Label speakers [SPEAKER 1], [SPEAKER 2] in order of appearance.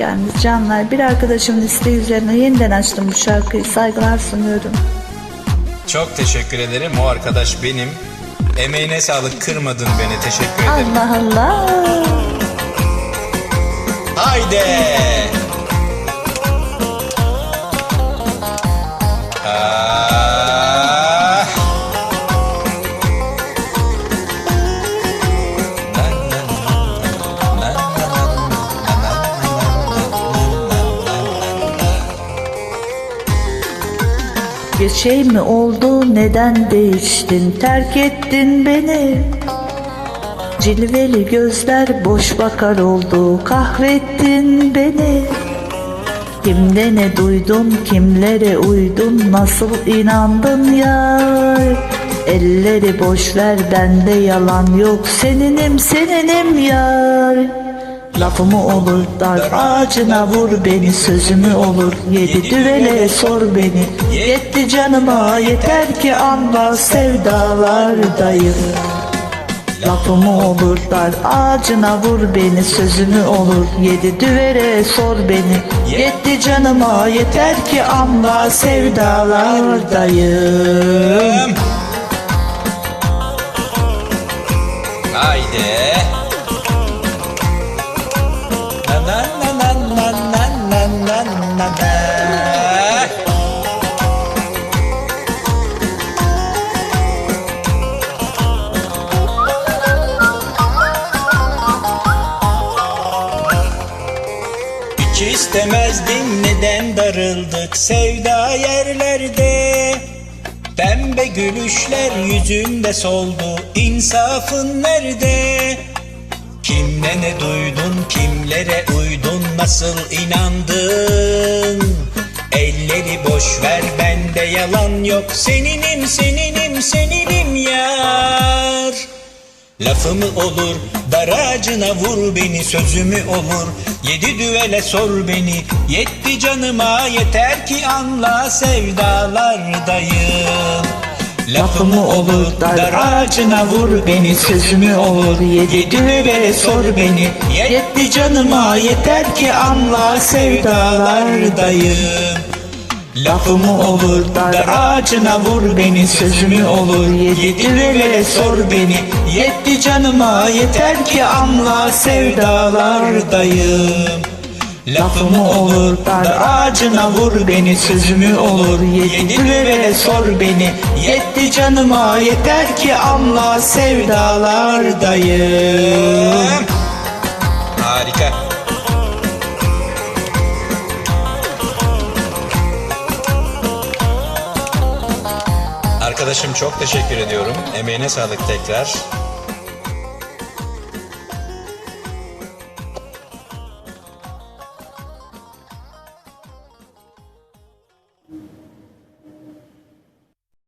[SPEAKER 1] geldiniz canlar. Bir arkadaşımın isteği üzerine yeniden açtım bu şarkıyı. Saygılar sunuyorum.
[SPEAKER 2] Çok teşekkür ederim. O arkadaş benim. Emeğine sağlık. Kırmadın beni. Teşekkür ederim.
[SPEAKER 1] Allah Allah.
[SPEAKER 2] Haydi.
[SPEAKER 1] Bir şey mi oldu? Neden değiştin? Terk ettin beni. Cilveli gözler boş bakar oldu. Kahrettin beni. Kimde ne duydun kimlere uydun nasıl inandın yar? Elleri boş ver bende yalan yok. Seninim seninim yar Lafımı olur dar ağacına vur beni sözümü olur. Yedi düvele sor beni. Yetti canıma yeter ki anla sevdalardayım Lafımı olur dar ağacına vur beni sözümü olur. Yedi düvere sor beni. Yetti canıma yeter ki anla sevdalardayım
[SPEAKER 2] Hiç istemezdin neden darıldık sevda yerlerde? Pembe gülüşler yüzünde soldu. İnsafın nerede? Kimle ne duydun kimlere uydun nasıl inandın? Elleri boş ver bende yalan yok. Seninim seninim seninim yar. Lafımı olur, dar ağacına vur beni, sözümü olur. Yedi düvele sor beni, yetti canıma yeter ki anla sevdalardayım. Lafımı olur, dar ağacına vur beni, sözümü olur. Yedi düvele sor beni, yetti canıma yeter ki anla sevdalardayım. Lafımı olur dar ağacına vur beni sözümü olur. Yedi düvele sor beni. Yetti canıma yeter ki anla sevdalardayım. Lafımı olur dar ağacına vur beni sözümü olur. Yedi düvele sor beni. Yetti canıma yeter ki anla sevdalardayım Arkadaşım çok teşekkür ediyorum. Emeğine sağlık tekrar.